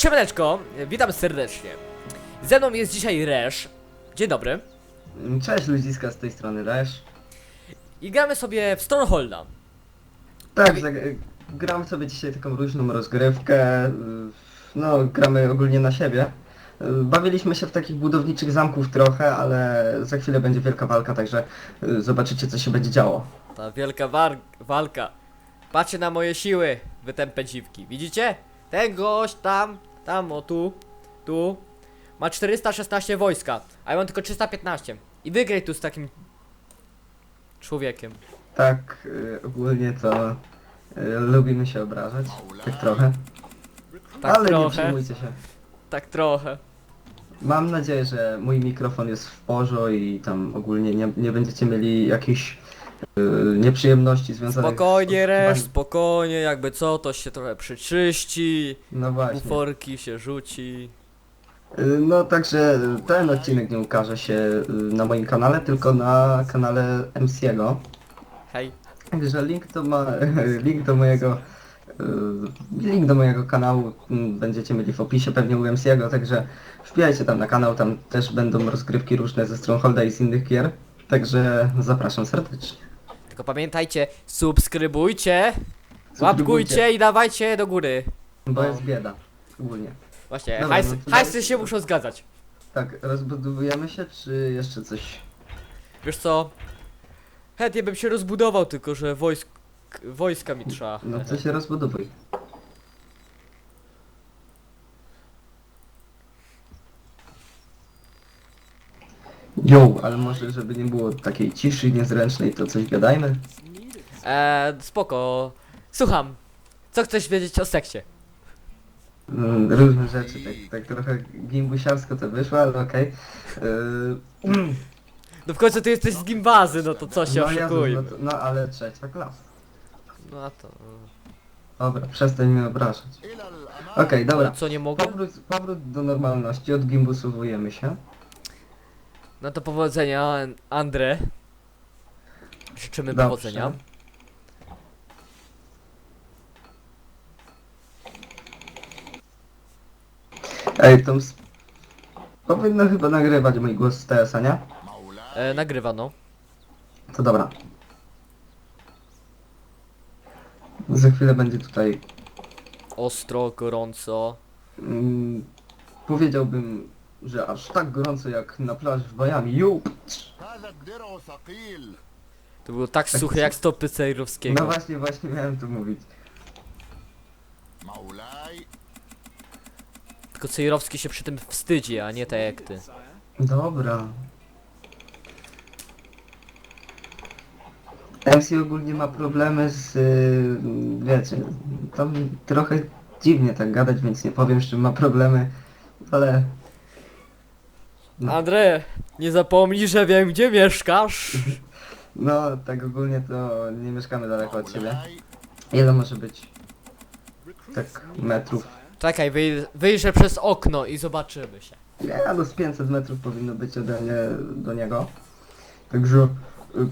Siemaneczko, witam serdecznie. Ze mną jest dzisiaj Resz. Dzień dobry. Cześć ludziska z tej strony Resz. I gramy sobie w Strongholda. Tak, zag- gram sobie dzisiaj taką luźną rozgrywkę. y, No, gramy ogólnie na siebie. Y, Bawiliśmy się w takich budowniczych zamków trochę, ale za chwilę będzie wielka walka, także y, zobaczycie co się będzie działo. Ta wielka war- walka. Patrzcie na moje siły, wy tępe dziwki. Widzicie? Ten gość tam, tam, o tu, tu. Ma 416 wojska, a ja mam tylko 315. I wygraj tu z takim człowiekiem. Tak, y, ogólnie to y, lubimy się obrażać, tak trochę. Tak ale nie trochę, przejmujcie się. tak trochę. Mam nadzieję, że mój mikrofon jest w porządku i tam ogólnie nie, nie będziecie mieli jakichś y, nieprzyjemności związanych Spokojnie, z... Resz, spokojnie, jakby co, to się trochę przeczyści, No właśnie. buforki się rzuci. Y, No także ten odcinek nie ukaże się y, na moim kanale, tylko na kanale MC'ego. Hej. Także link do, ma, link do mojego y, link do mojego kanału mm, będziecie mieli w opisie pewnie u MC'ego, także wbijajcie tam na kanał, tam też będą rozgrywki różne ze Strongholda i z innych gier. Także zapraszam serdecznie. Tylko pamiętajcie, subskrybujcie, łapkujcie i dawajcie do góry. Bo jest bieda. Ogólnie. Właśnie, Dobra, no to hajsy daj- się muszą zgadzać. Tak, rozbudowujemy się, czy jeszcze coś? Wiesz co? Chętnie bym się rozbudował, tylko że wojsk, wojska mi trzeba. No to się rozbudowuj. Jo, ale może żeby nie było takiej ciszy niezręcznej, to coś gadajmy. Eee, spoko. Słucham. Co chcesz wiedzieć o seksie? Mm, Różne rzeczy, tak, tak trochę gimbusiarsko to wyszło, ale okej. Yy, No w końcu ty jesteś z gimbazy, no to co się no, Jezu, oszukujmy. no, to- no ale trzecia klasa. No a to... Dobra, przestań mnie obrażać. Okej, dobra. Co nie mogę? Powrót, powrót do normalności, odgimbusowujemy się. No to powodzenia, Andre. Życzymy Dobrze. powodzenia. Ej, to powinno chyba nagrywać mój głos z TS-a, nie? E, nagrywa, no. To dobra. Za chwilę będzie tutaj... Ostro, gorąco. Mm, powiedziałbym, że aż tak gorąco jak na plaży w Miami. To było tak, suche jak stopy No właśnie, właśnie miałem to mówić. Tylko Cejrowski się przy tym wstydzi, a nie tak jak ty. Dobra. MC ogólnie ma problemy z... y, wiecie, tam trochę dziwnie tak gadać, więc nie powiem, z czym ma problemy, ale Andrzej, nie zapomnij, że wiem gdzie mieszkasz. No, tak ogólnie to nie mieszkamy daleko od siebie. Ile może być? Tak, metrów. Czekaj, wyj wyjrzę przez okno i zobaczymy się. Nie, no z 500 metrów powinno być ode mnie do niego. Także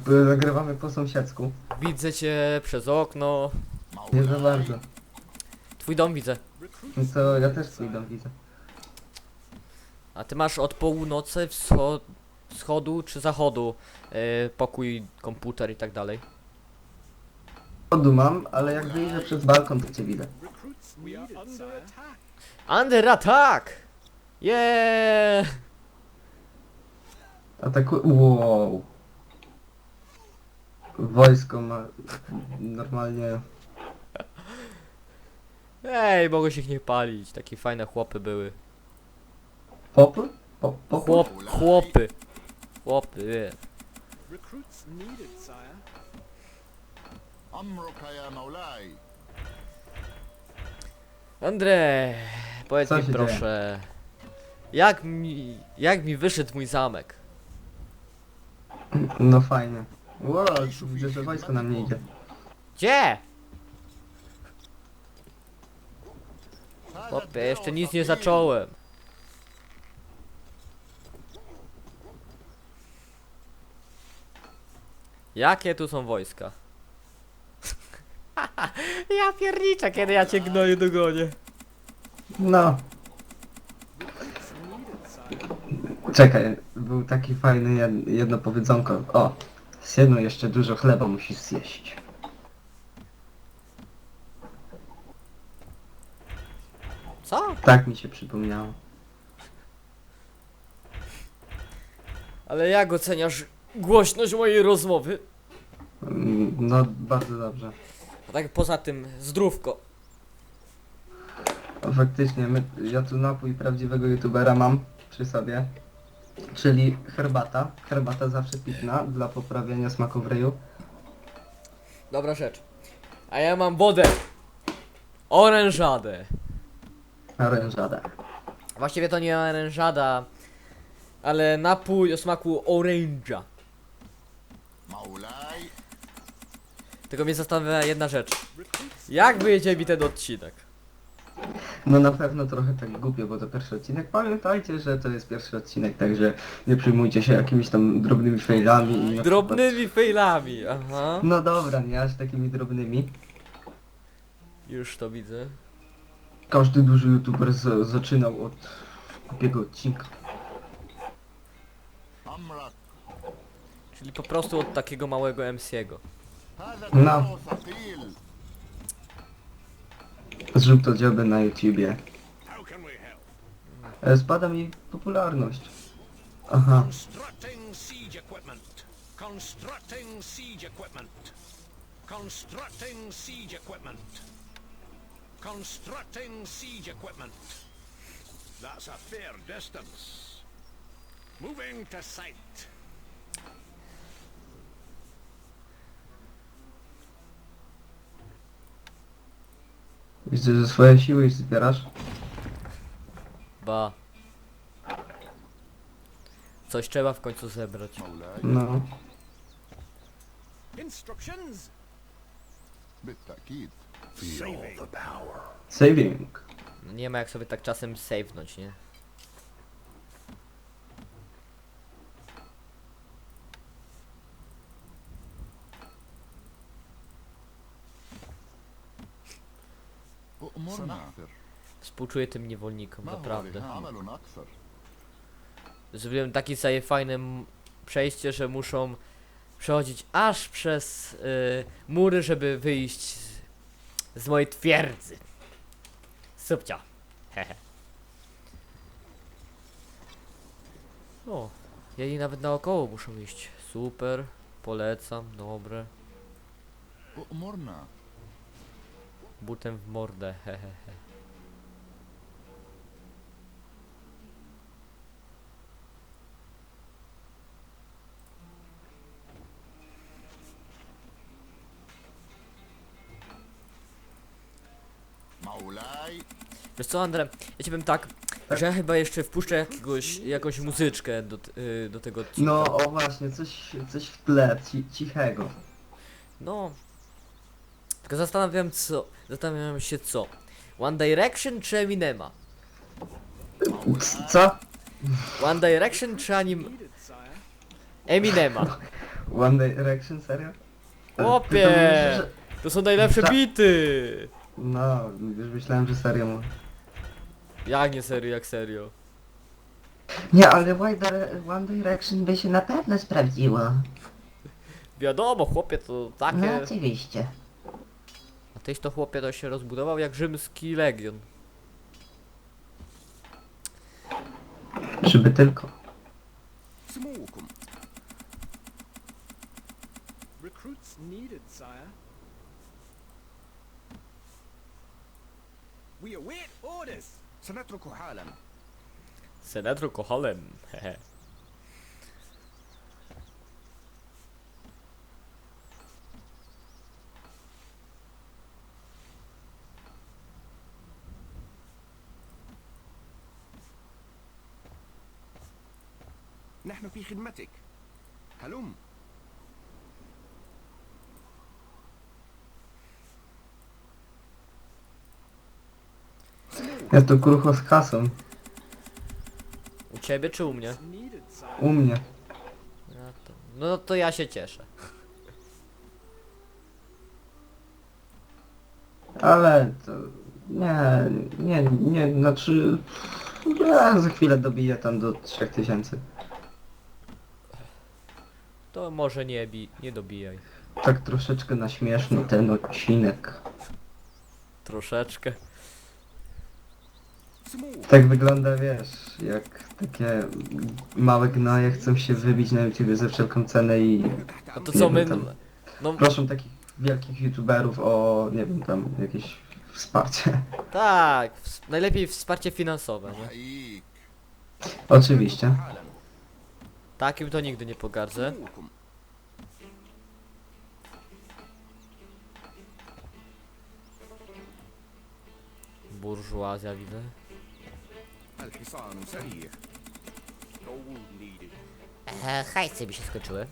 y, y, nagrywamy po sąsiedzku. Widzę cię przez okno. Nie za bardzo. Twój dom widzę. No To ja też swój dom widzę. A ty masz od północy, wschod wschodu czy zachodu yy, pokój, komputer i tak dalej. Chodu mam, ale jak wyjdę przez balkon, to cię widzę. Under attack! Yeah! Ataku... Wow. Wojsko ma normalnie... Ej, mogę się ich nie palić. Takie fajne chłopy były. Popy? Po, popy? Chłop, chłopy. Chłopy, yeah. Recruits needed, sire. أمرك يا مولاي Andre, powiedz Co mi się proszę, jak mi, jak mi wyszedł mój zamek? No fajnie. Wow, widzę, że wojsko nam nie idzie. Gdzie? هذا Chłopie, الدرع jeszcze nic nie ثقيل. zacząłem. Jakie tu są wojska? ja pierniczę, kiedy ja cię gnoję dogonię. No. Czekaj, był taki fajny jed- jedno powiedzonko. O, synu jeszcze dużo chleba musisz zjeść. Co? Tak mi się przypomniało. Ale jak oceniasz głośność mojej rozmowy? Mm, No, bardzo dobrze. A tak poza tym, zdrówko. No, faktycznie, my, ja tu napój prawdziwego youtubera mam przy sobie. Czyli herbata. Herbata zawsze pitna dla poprawiania smaku w ryju. Dobra rzecz. A ja mam wodę. Orężadę. Orężada. Właściwie to nie orężada, ale napój o smaku oręża. Maulaj. Tylko mnie zastanawia jedna rzecz. Jak wyjdzie mi ten odcinek? No na pewno trochę tak głupio, bo to pierwszy odcinek. Pamiętajcie, że to jest pierwszy odcinek, także nie przyjmujcie się jakimiś tam drobnymi failami. i Drobnymi failami, aha. No dobra, nie aż takimi drobnymi. Już to widzę. Każdy duży youtuber z- zaczynał od głupiego odcinka. Czyli po prostu od takiego małego MC'ego. No. Zrób to dziobę na YouTubie. E, spada mi popularność. Aha. Constructing siege equipment. Constructing siege equipment. Constructing siege equipment. Constructing siege equipment. That's a fair distance. Moving to site. Widzę, że swoje siły już zbierasz. Ba. Coś trzeba w końcu zebrać. مولاي No. Instructions. بالتأكيد Saving. Saving. Nie ma jak sobie tak czasem save'nąć, nie? أؤمرنا Współczuję tym niewolnikom, ما هو naprawdę. بها عمل أكثر Zrobiłem takie sobie fajne m- przejście, że muszą przechodzić aż przez y, mury, żeby wyjść z, z mojej twierdzy. Subcia. Hehe. O, jej nawet naokoło muszą iść. Super, polecam, dobre. أؤمرنا Butem w mordę, hehehe. Maulaj. Wiesz co, Andre, ja ci powiem tak, tak, że ja chyba jeszcze wpuszczę jakiegoś, jakąś muzyczkę do, y, do tego odcinka. No, o właśnie, coś, coś w tle, cichego. No, tylko zastanawiam co. Zastanawiam się co. One Direction czy Eminema? Co? One Direction czy anim... Eminema. One Direction, serio? E, Chłopie! ty to mówisz, że- To są najlepsze Za- bity! No, już myślałem, że serio mu. Jak nie serio, jak serio. Nie, ale One Dire- One Direction by się na pewno sprawdziło. Wiadomo, chłopie to No takie... oczywiście. Teś to chłopie to się rozbudował jak rzymski legion. Żeby tylko. Smokum. Recruits needed, sire. We await orders. Senatru Kohalem. Senatru Kohalem. Hehe. نحن في خدمتك هلم Ja tu krucho z kasą. U ciebie czy u mnie? Needed, sire. U mnie. Ja to... No to ja się cieszę. Ale to... Nie, nie, nie, znaczy... A, za chwilę dobiję tam do 3000. No może nie bij, nie dobijaj. Tak troszeczkę na śmieszny ten odcinek. Troszeczkę. Tak wygląda, wiesz, jak takie małe gnoje chcą się wybić na YouTube za wszelką cenę i... A to co my... tam, No proszą takich wielkich YouTuberów o, nie wiem, tam jakieś wsparcie. tak, najlepiej wsparcie finansowe, nie? Oczywiście. Takim to nigdy nie pogardzę. burżuazja widzę. E, hajsy mi się skończyły.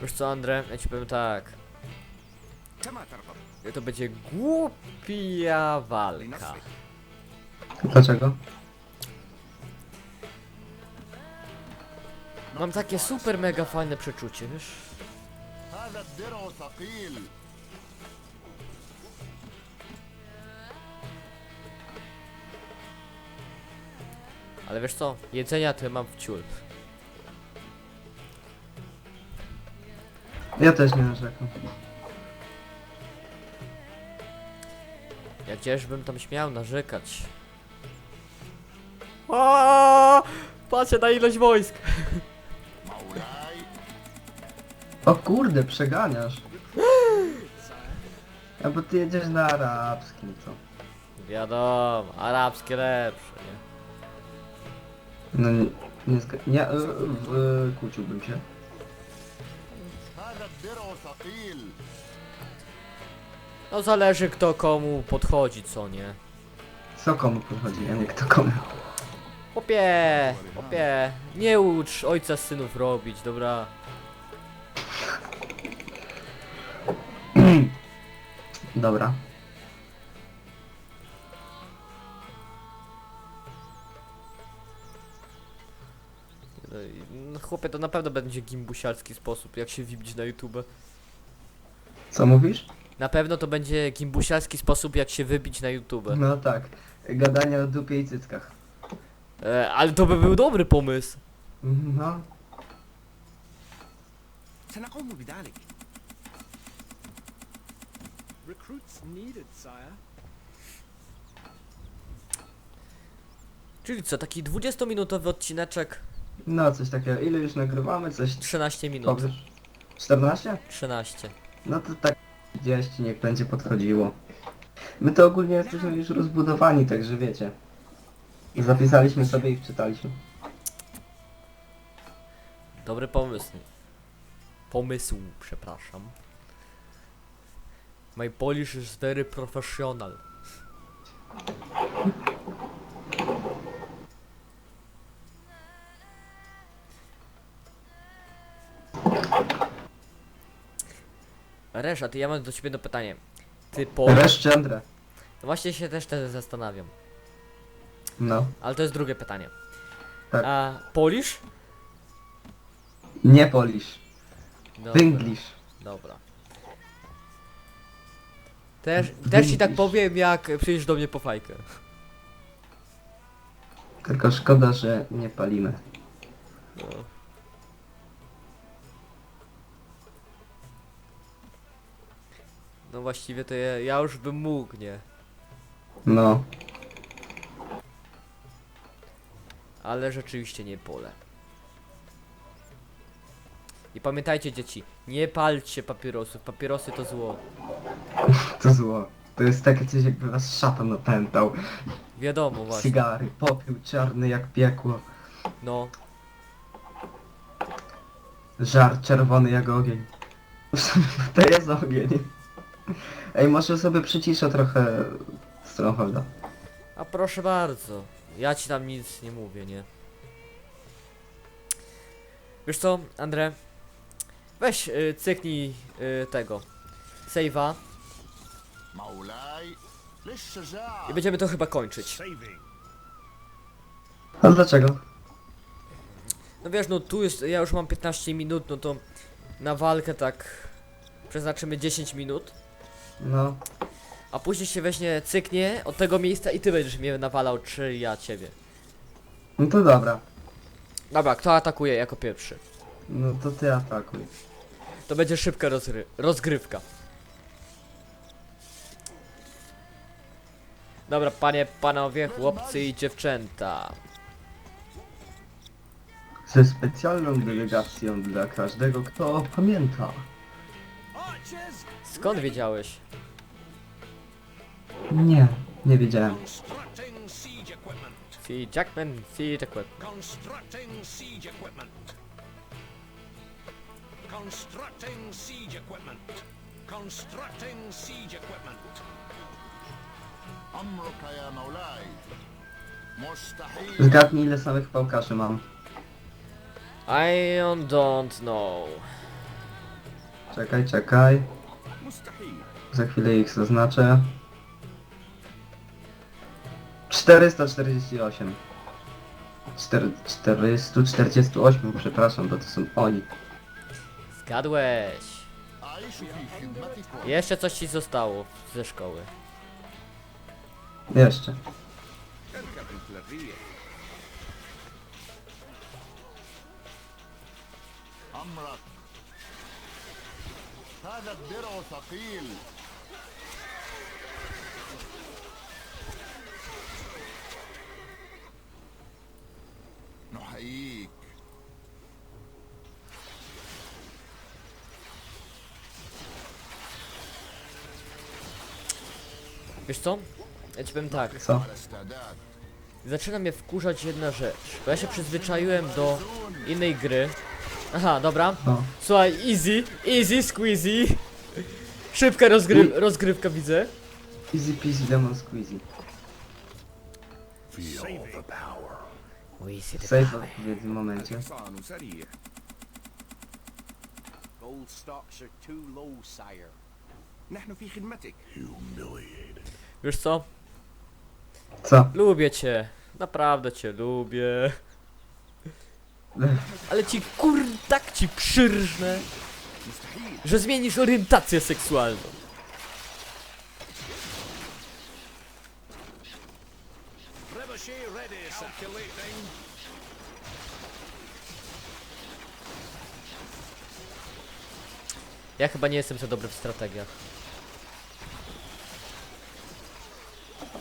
Wiesz co, Andre, ja ci powiem tak. To będzie głupia walka. Dlaczego? Mam takie super mega fajne przeczucie, wiesz? Ale wiesz co? Jedzenia to mam w ciul. Ja też nie narzekam. Ja gdzież bym tam śmiał narzekać. Aaaa! Patrzę na ilość wojsk. مولاي O kurde, przeganiasz. Needed, sire. A bo ty jedziesz na arabskim, co? Wiadomo, arabskie lepsze, nie? No nie, nie, zga- nie y, y, kłóciłbym się. هذا الدرع ثقيل No zależy kto komu podchodzi, co nie? Co komu podchodzi, a nie kto komu. Chłopie, chłopie, nie ucz ojca synów robić, dobra? Dobra. No i- No, chłopie, to na pewno będzie gimbusiarski sposób, jak się wbić na YouTube. Co mówisz? Na pewno to będzie gimbusiarski sposób, jak się wybić na YouTube. No tak. Gadanie o dupie i cyckach. E, ale to by był dobry pomysł. No. سنقوم بذلك Recruits needed, sire. Czyli co, taki 20-minutowy odcineczek, No coś takiego. Ile już nagrywamy? Coś 13 minut. powiesz? 14? 13. No to tak 30 niech będzie podchodziło. My to ogólnie jesteśmy już rozbudowani, także wiecie. Zapisaliśmy sobie i wczytaliśmy. Dobry pomysł. Pomysł, przepraszam. My Polish is very professional. Resza, ty ja mam do ciebie jedno pytanie. Ty po... Reszcie Andre. No właśnie się też teraz zastanawiam. No. Ale to jest drugie pytanie. Tak. A Polish? Nie Polish. Dobra. English. Dobra. Też, też ci tak powiem, jak przyjdziesz do mnie po fajkę. Tylko szkoda, że nie palimy. No. No właściwie to ja, ja już bym mógł, nie? No. Ale rzeczywiście nie pole. I pamiętajcie dzieci, nie palcie papierosów, papierosy to zło. To zło. To jest takie coś jakby was szatan opętał. Wiadomo właśnie. Cygary, popiół czarny jak piekło. No, Żar czerwony jak ogień. To jest ogień. Ej, może sobie przyciszę trochę Strongholda. a proszę bardzo. Ja ci tam nic nie mówię, nie? Wiesz co, Andre? Weź y, cyknij y, tego. Save'a. I będziemy to chyba kończyć. A dlaczego? No wiesz, no tu jest, ja już mam 15 minut, no to na walkę tak przeznaczymy 10 minut. No. A później się weźmie cyknie od tego miejsca i ty będziesz mnie nawalał, czy ja ciebie. No to dobra. Dobra, kto atakuje jako pierwszy? No to ty atakuj. To będzie szybka rozgry rozgrywka. Dobra, panie, panowie, chłopcy i dziewczęta. Ze specjalną delegacją dla każdego, kto pamięta. Skąd wiedziałeś? Nie, nie wiedziałem. Siege equipment. See Jackman. Constructing siege equipment. Constructing siege equipment. Constructing siege equipment. أمرك يا مولاي مستحيل Zgadnij ile samych pałkarzy mam. I don't know. Czekaj, czekaj. مستحيل. Za chwilę ich zaznaczę. 448. Cztery- 448, przepraszam, bo to są oni. Zgadłeś. أعيش في خدمتكم Jeszcze coś ci zostało ze szkoły. Jeszcze. اركب مثل الريح. أمرك هذا الدرع ثقيل نحييك Wiesz co? Ja ci powiem tak. Co? على استعداد Zaczyna mnie wkurzać jedna rzecz. Bo ja się przyzwyczaiłem do innej gry. Aha, dobra. No. Słuchaj, easy, easy, squeezy. Szybka rozgry rozgrywka widzę. Easy peasy lemon squeezy. We see the Save w power. odpowiednim momencie. حصان سريع. Gold stocks are too low, sire. نحن في خدمتك. Wiesz co? Co? Lubię cię. Naprawdę cię lubię. Ale ci kur... tak ci przyrżnę, że zmienisz orientację seksualną. Ja chyba nie jestem za dobry w strategiach.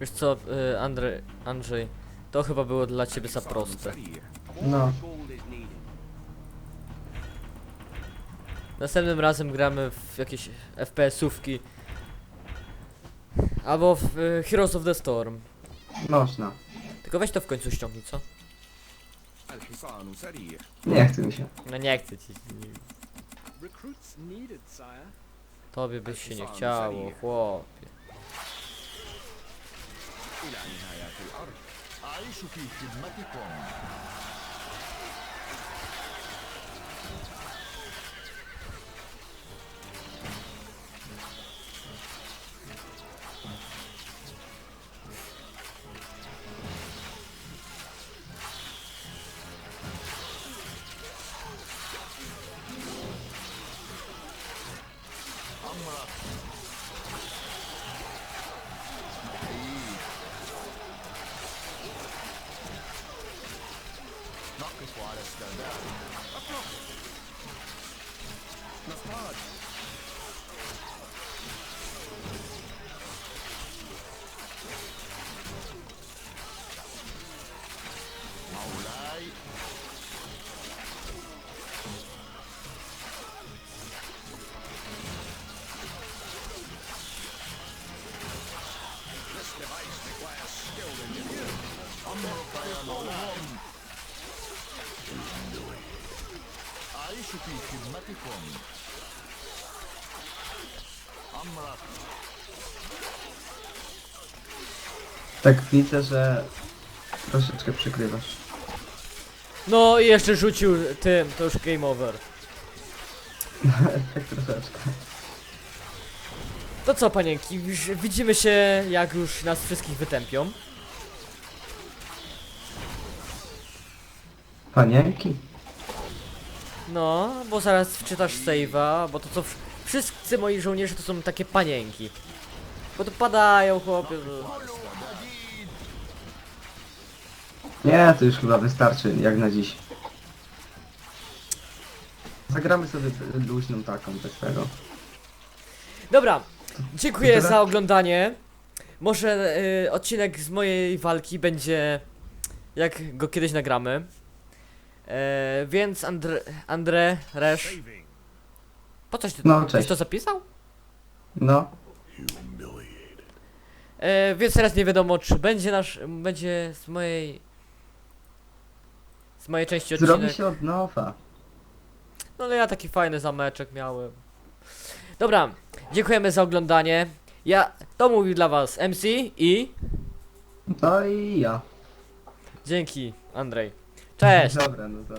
Wiesz co, y, Andrzej, Andrzej, to chyba było dla ciebie za حصان proste. سريع. No. Gold is needed. Następnym razem gramy w jakieś FPS-ówki. Albo w y, Heroes of the Storm. Można. Tylko weź to w końcu ściągnij, co? الحصان سريع. Nie chce mi się. No nie chcę ci. Nie, recruits needed, sire. tobie by się nie chciało, chłopie. إلى نهايات الأرض. أعيش في خدمتكم Not before I stand up. Up, up. Nostalgia. Tak widzę, że troszeczkę przykrywasz. No i jeszcze rzucił tym, to już game over. tak troszeczkę. To co panienki, już widzimy się jak już nas wszystkich wytępią. Panienki? No, bo zaraz wczytasz save'a, bo to co, w- wszyscy moi żołnierze to są takie panienki. Bo to padają, chłopie. Nie, to już chyba wystarczy, jak na dziś. Zagramy sobie luźną taką, bez tego. Dobra, dziękuję za oglądanie. Może y, odcinek z mojej walki będzie, jak go kiedyś nagramy. E, więc Andre, Andre, Resz, po coś ty, No, tyś cześć. to zapisał? No, E, więc teraz nie wiadomo, czy będzie nasz, będzie z mojej, z mojej części odcinek. zrobi się od nowa. No ale ja taki fajny zameczek miałem. Dobra, dziękujemy za oglądanie. Ja, to mówił dla was MC i No i ja. dzięki Andrzej. Cześć! Dobra, no to.